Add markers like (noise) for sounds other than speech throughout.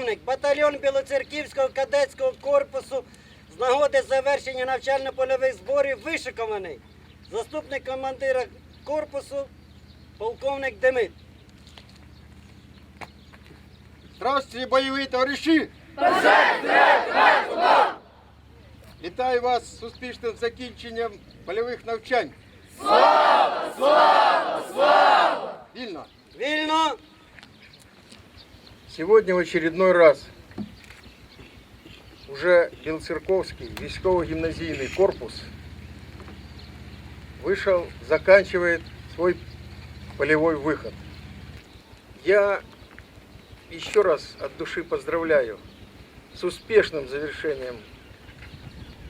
Полковник, батальйон Білоцерківського кадетського корпусу з нагоди завершення навчально-польових зборів вишикований. Заступник командира корпусу, полковник Демид. Здравствуйте, бойові товариші! Вітаю вас з успішним закінченням польових навчань. Слава! Слава! Слава! Вільно! Вільно! Сегодня в очередной раз уже Белоцерковский військово-гимназийный корпус вышел, заканчивает свой полевой выход. Я еще раз от души поздравляю с успешным завершением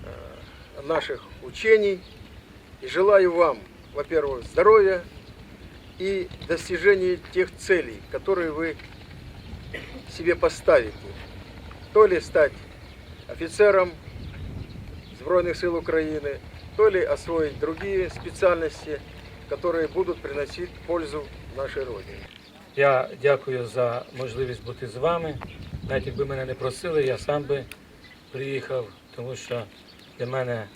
э, наших учений и желаю вам, во-первых, здоровья и достижения тех целей, которые вы себе поставите. То ли стать офицером Збройных сил Украины, то ли освоить другие специальности, которые будут приносить пользу нашей Родине. Я дякую за можливість бути з вами. Навіть якби мене не просили, я сам би приїхав, тому що для мене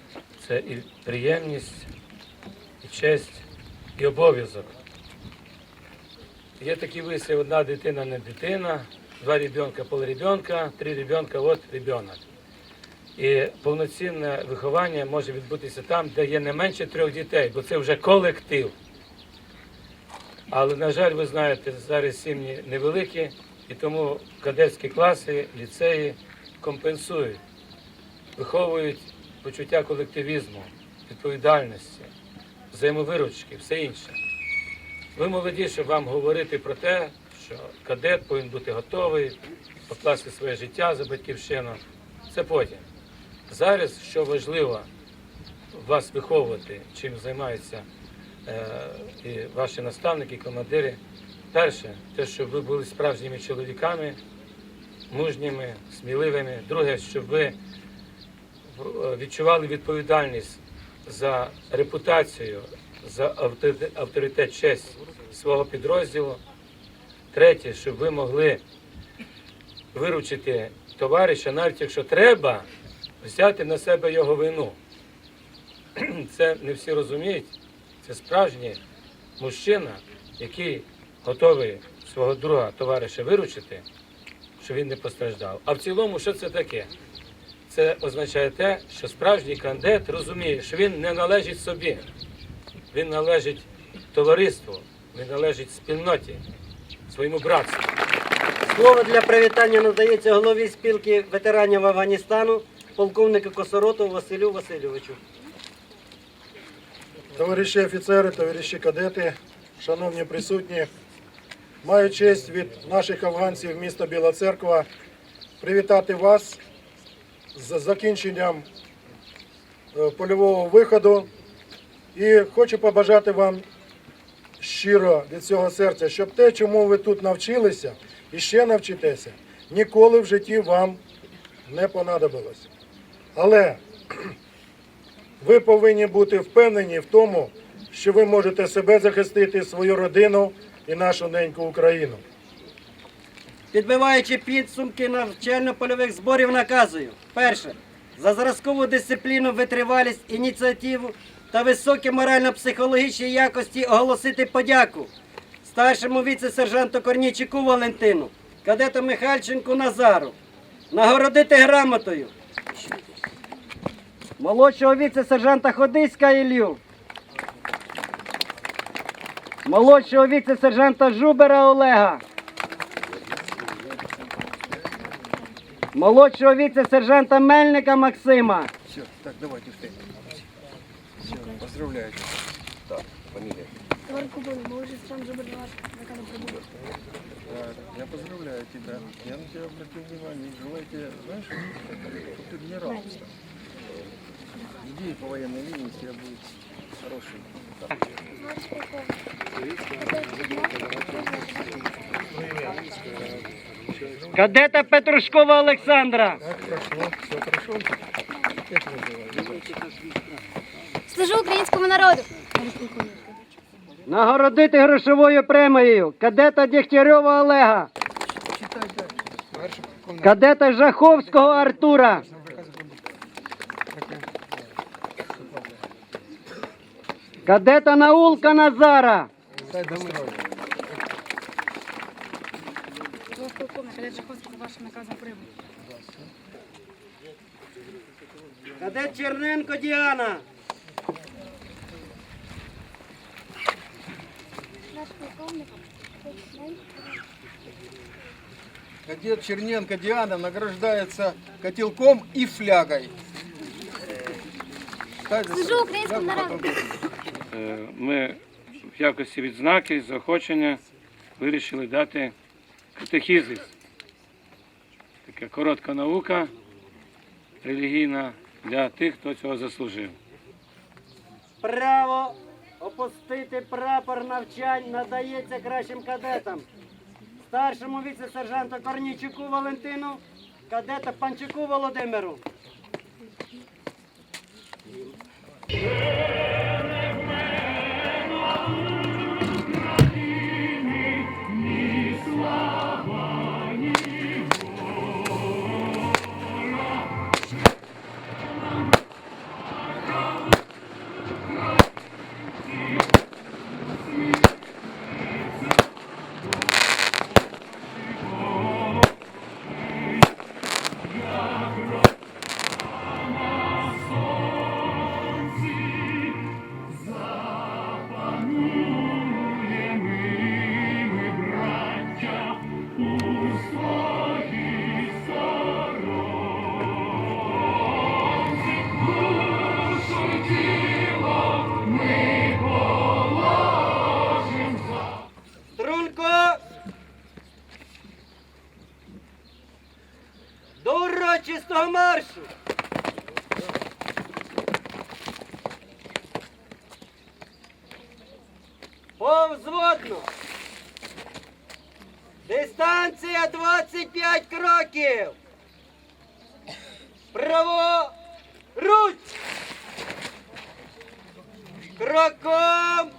це і приємність, і честь, і обов'язок. Є такий вислів, одна дитина не дитина, два ребенка полребенка, три ребенка от ребенок. І повноцінне виховання може відбутися там, де є не менше трьох дітей, бо це вже колектив. Але, на жаль, ви знаєте, зараз сім'ї невеликі, і тому кадетські класи, ліцеї компенсують, виховують почуття колективізму, відповідальності, взаємовиручки, все інше. Ви молоді, щоб вам говорити про те, що кадет повинен бути готовий, покласти своє життя за батьківщину. Це потім. Зараз, що важливо, вас виховувати, чим займаються е, і ваші наставники, командири. Перше, те, щоб ви були справжніми чоловіками, мужніми, сміливими. Друге, щоб ви е, відчували відповідальність за репутацію, за авторитет- честь свого підрозділу. Третє, щоб ви могли виручити товариша, навіть якщо треба, взяти на себе його вину. (clears throat) Це не всі розуміють. Це справжній мужчина, який готовий свого друга товариша виручити, щоб він не постраждав. А в цілому, що це таке? Це означає те, що справжній кандидат розуміє, що він не належить собі, він належить товариству, він належить спільноті, своєму братству. Слово для привітання надається голові спілки ветеранів Афганістану, полковнику Косороту Василю Васильовичу. Товариші офіцери, товариші кадети, шановні присутні, маю честь від наших афганців міста Біла Церква привітати вас з закінченням е, польового виходу і хочу побажати вам щиро від цього серця, щоб те, чому ви тут навчилися і ще навчитеся, ніколи в житті вам не понадобилось. Але (clears throat) ви повинні бути впевнені в тому, що ви можете себе захистити, свою родину і нашу неньку Україну. Підбиваючи підсумки навчально-польових зборів, наказую. Перше. За зразкову дисципліну, витривалість, ініціативу та високі морально-психологічні якості оголосити подяку старшому віце-сержанту Корнійчику Валентину, кадету Михальченку Назару, нагородити грамотою. Молодшого віце-сержанта Ходиська Ілью. Молодшого віце-сержанта Жубера Олега. Молодшого віце-сержанта Мельника Максима. Все, так, давайте встаем. Все, поздравляю. Так, фамилия. Товар купили, ми вже сам забрали ваш закон прибули. Так, я поздравляю тебя. Я на тебя обратил внимание. Желаю тебе, знаешь, чтобы ты генерал стал. Идеи по военной линии у тебя будут хорошие. Кадета Петрушкова Олександра. Так, прошло, все прошло. Как называют? Служу українському народу. Нагородити грошовою премією кадета Дєгтярьова Олега. Кадета Жаховського Артура. Кадета Наулка Назара. Кадет. Кадет Черненко Діана. Наш полковник. Кадет Черненко Диана награждается котелком и флягой. Служу українському народу. Е, Ми в якості відзнаки, заохочення вирішили дати катехізис. Така коротка наука релігійна для тих, хто цього заслужив. Право опустити прапор навчань надається кращим кадетам. Старшому віце-сержанту Корнійчуку Валентину, кадета Панчуку Володимиру. До урочистого маршу! Повзводно! Дистанція 25 кроків! Право! Руч! Кроком!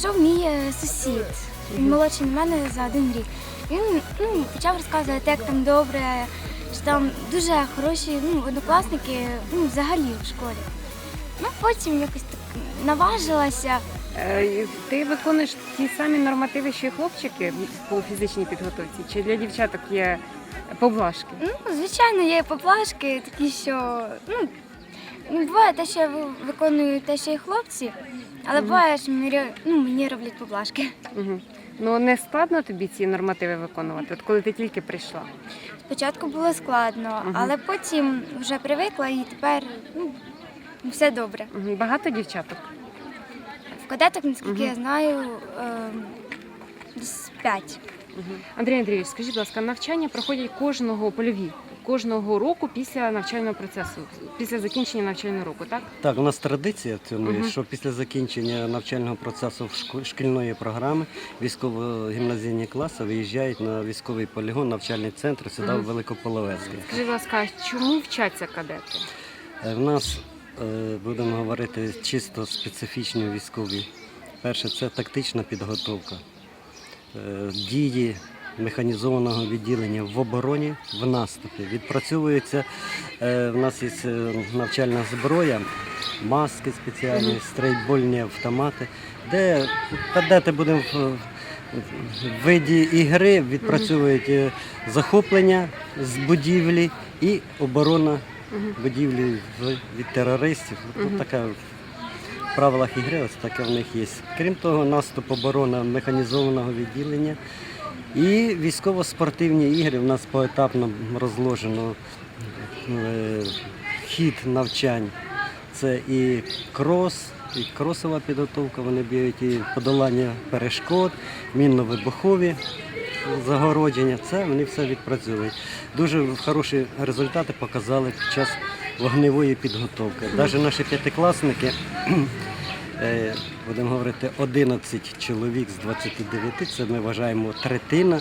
Пішов мій е, сусід, він молодший на мене за один рік. Він ну, почав розказувати, як там добре, що там дуже хороші ну, однокласники ну, взагалі в школі. Ну, потім якось так наважилася. Е, Ти виконуєш ті самі нормативи, що й хлопчики по фізичній підготовці? Чи для дівчаток є поблажки? Ну, звичайно, є поплашки, такі, що ну, ну, буває те, що я виконую те, що і хлопці, але буває, що мені, ну, мені роблять поплашки. Угу. Ну не складно тобі ці нормативи виконувати, от коли ти тільки прийшла. Спочатку було складно, але потім вже привикла і тепер ну, все добре. Угу. Багато дівчаток. В кадеток, наскільки Мгм. я знаю, е, десь п'ять. Мгм. Андрій Андрійович, скажіть, будь ласка, навчання проходять кожного польові, кожного року після навчального процесу, після закінчення навчального року, так? Так, у нас традиція в цьому, Мгм. що після закінчення навчального процесу в шкільної програми військово-гімназійні класи виїжджають на військовий полігон, навчальний центр сюди Мгм. в Великополовецьке. Скажіть, будь ласка, чому вчаться кадети? Е, В нас е, будемо говорити чисто специфічні військові. Перше це тактична підготовка. Е, Дії механізованого відділення в обороні, в наступі. Відпрацьовується, е, в нас є е, навчальна зброя, маски спеціальні, Мгм. стрейбольні автомати, де кадети будемо в, в виді ігри відпрацьовують е, захоплення з будівлі і оборона будівлі від терористів. Ось така в правилах ігри, ось таке в них є. Крім того, наступ оборона механізованого відділення і військово-спортивні ігри. У нас поетапно розложено е, хід навчань. Це і крос, і кросова підготовка, вони бігають, і подолання перешкод, мінно-вибухові загородження. Це вони все відпрацьовують. Дуже хороші результати показали під час вогневої підготовки. Навіть наші п'ятикласники, будемо говорити, 11 чоловік з 29, це ми вважаємо третина.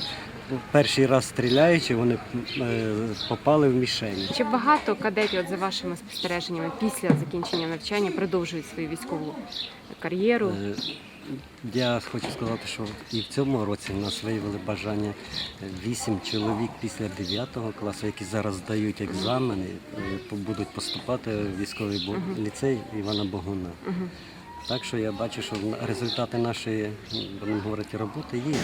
Перший раз стріляючи, вони е, попали в мішені. Чи багато кадетів, от за вашими спостереженнями, після закінчення навчання продовжують свою військову кар'єру? Е, Я хочу сказати, що і в цьому році в нас виявили бажання вісім чоловік після 9 класу, які зараз здають екзамени, е, будуть поступати в військовий ліцей Івана Богуна. Так що я бачу, що результати нашої, будемо говорити, роботи є.